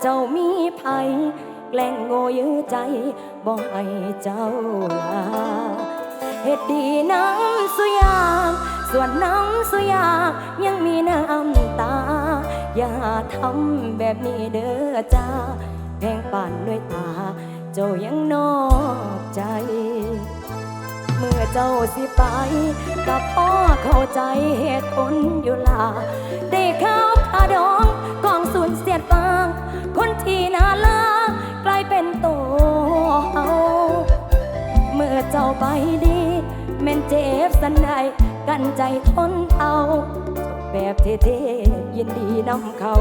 เจ้ามีภัย แกล้งโง่ยื้อใจบ่ให้เจ้าลาเหตุดีน้ำสุยางส่วนน้ำสุยางยังมีน้ำตา อย่าทำแบบนี้เด้อจ้าแพงป่านด้วยตา เจ้ายังนอกใจ เมื่อเจ้าสิไปกับพ่อเข้าใจเหตุผลอยู่ลา ได้ข้าวผาดองกองสูญ ที่นาลากลายเป็นตัวเอาเมื่อเจ้าไปดีแม่นเจ็บสันใดกันใจทนเอาแบบเท่ๆยินดีนำเขา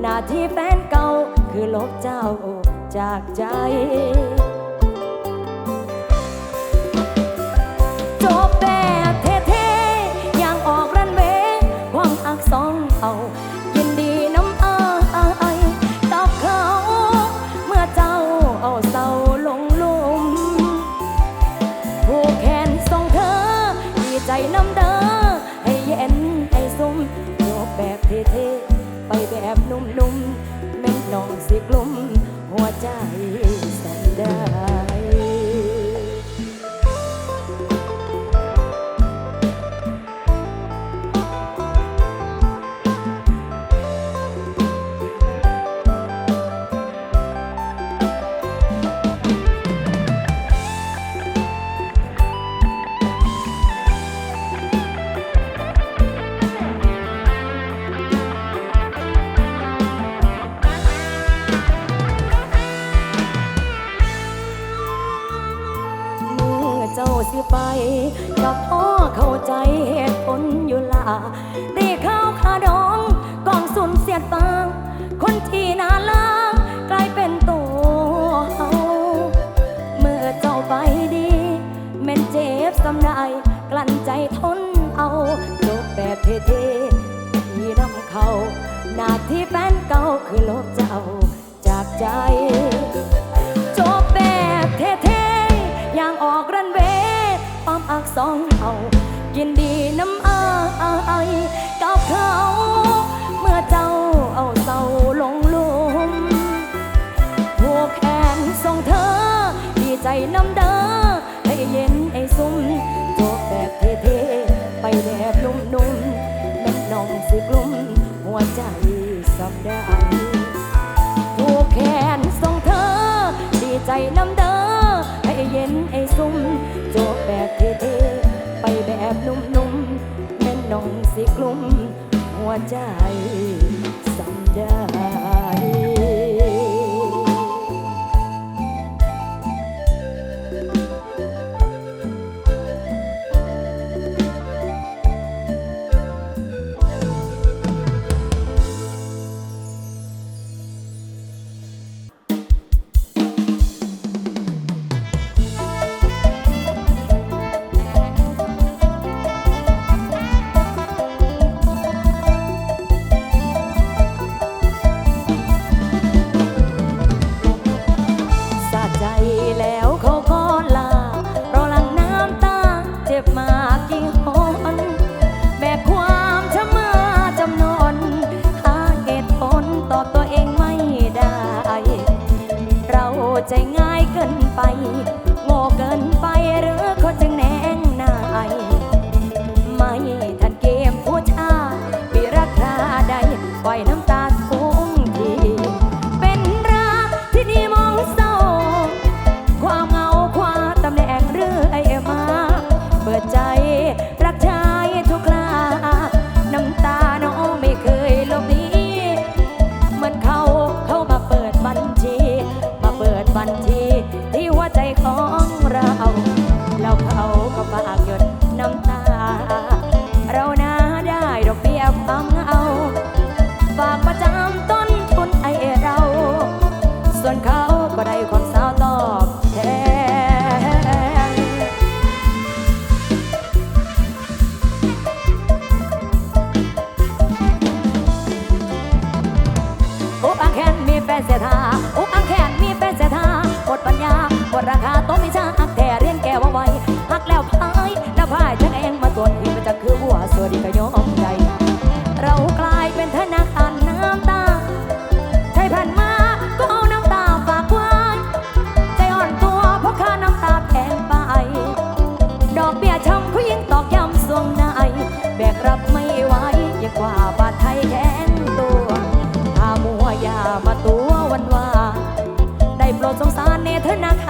หน้าที่แฟนเก่าคือลบเจ้าจากใจจบแบบ what I stand up. หัวใจสอบได้ผู้แขนทรงเธอ ดีใจน้ำเด้อไอ้เย็นไอ้ซุ่มโจบแบบเท่ๆไปแบบนุ่มๆแม่นน้องสีกลุ่มหัวใจ เสียท่า เนธนาค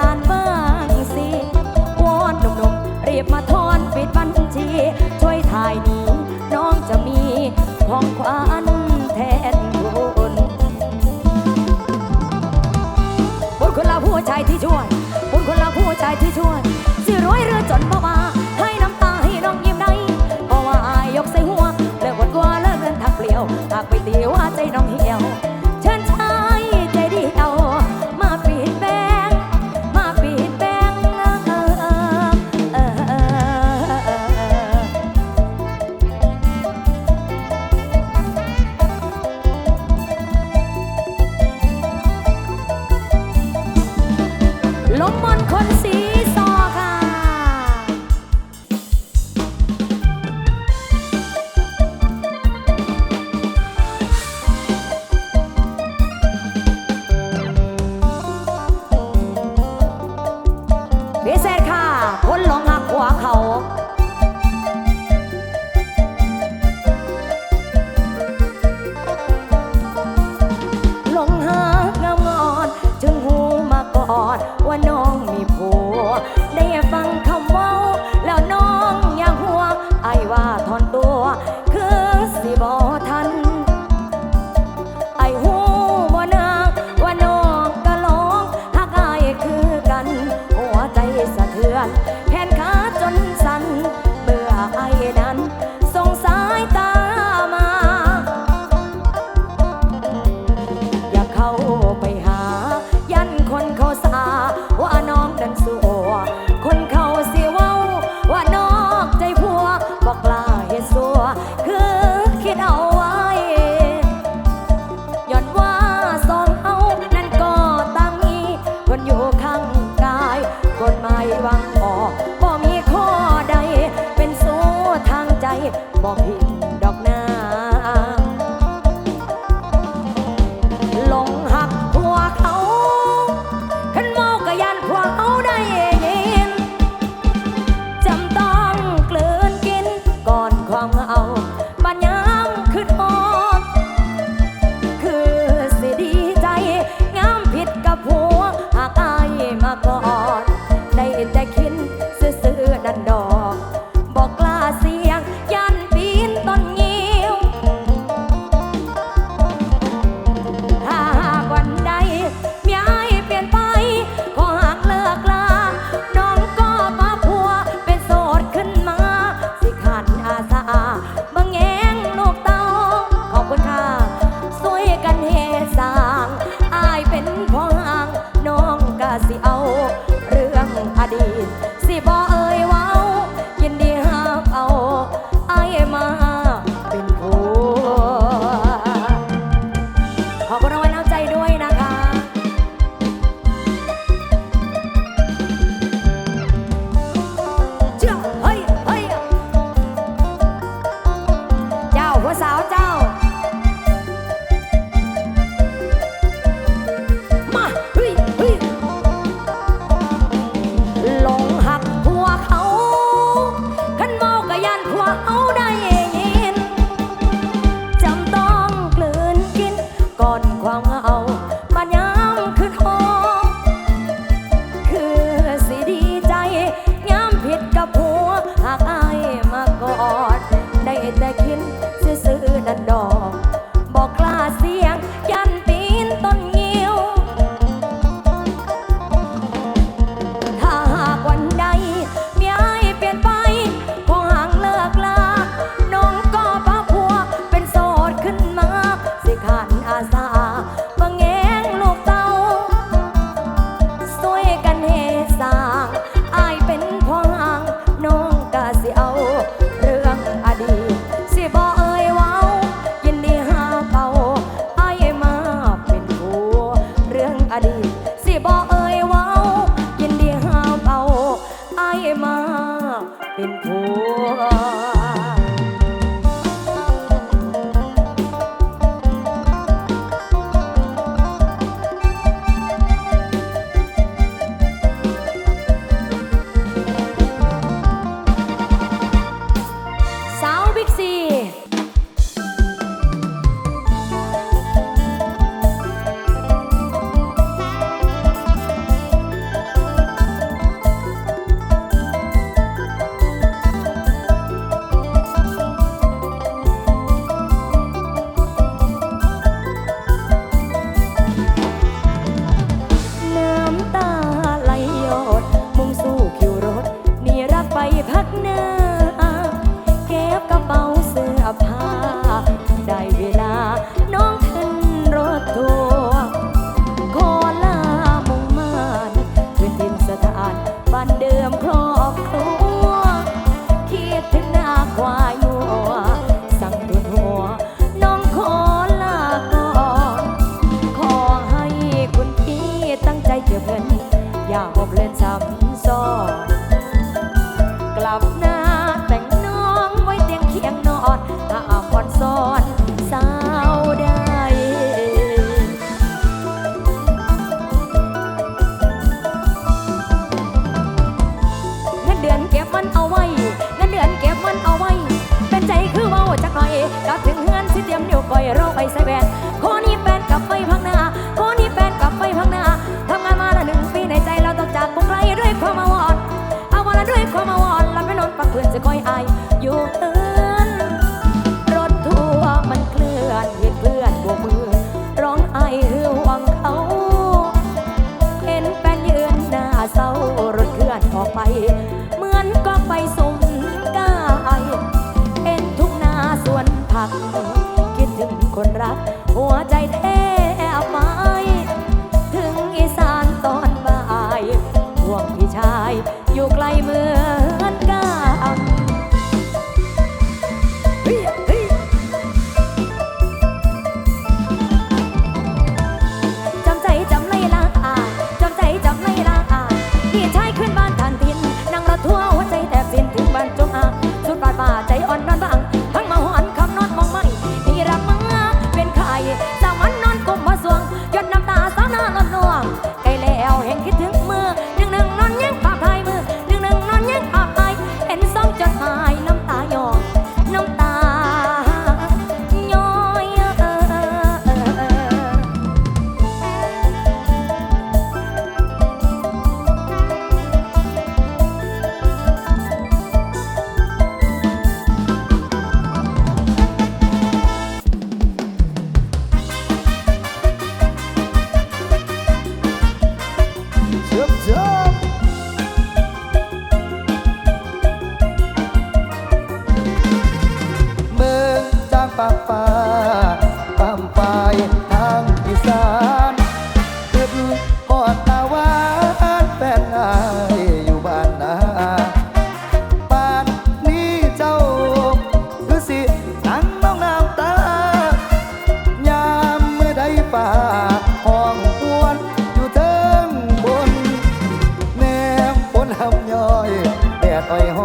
าร แดดอ่อยห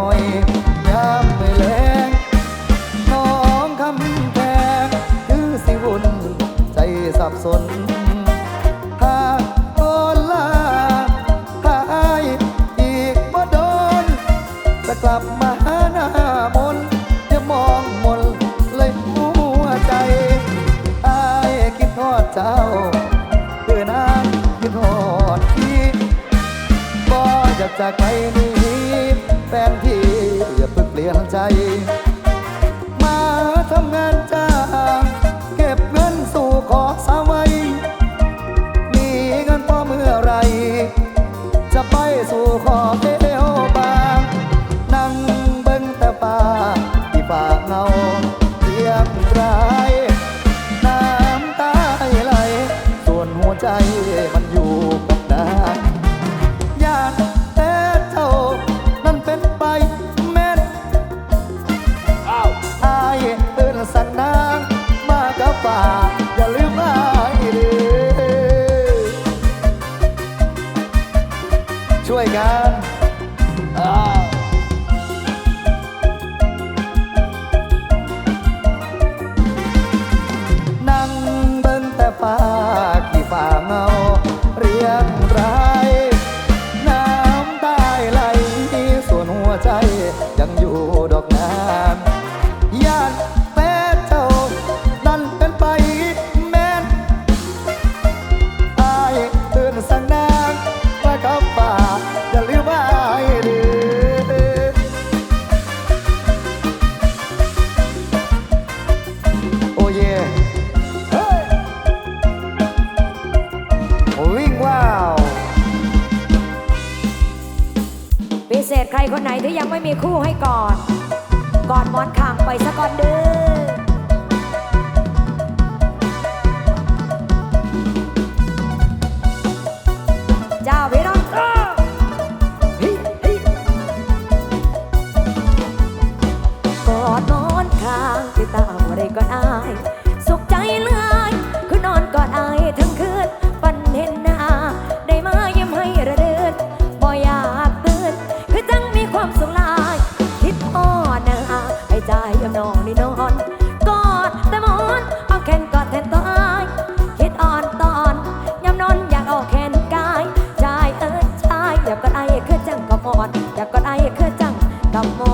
อดแต่ก็ได้เคือจังกับมอ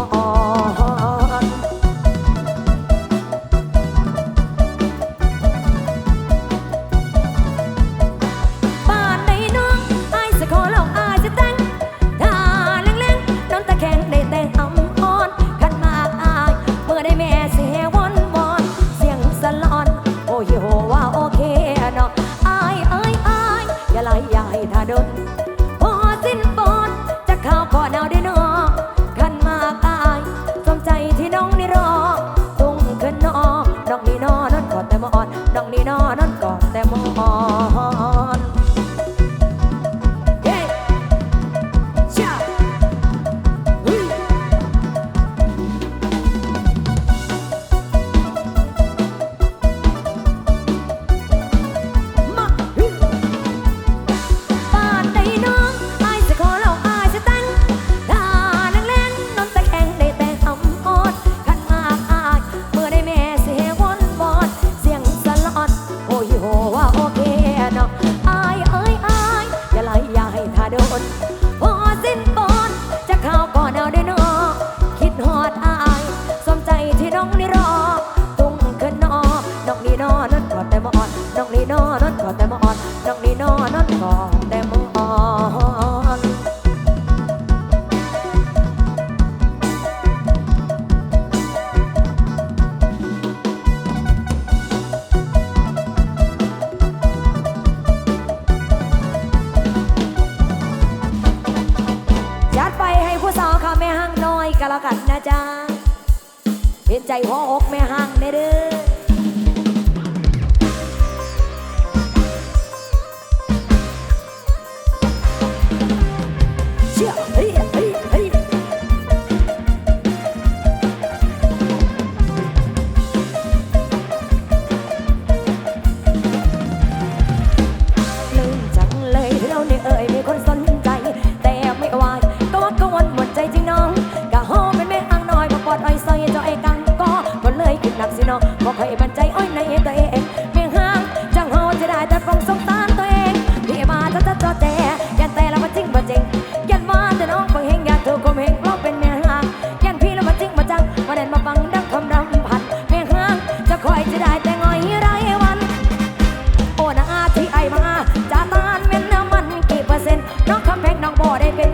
น้องคำแพงน้องบ่ได้เป็น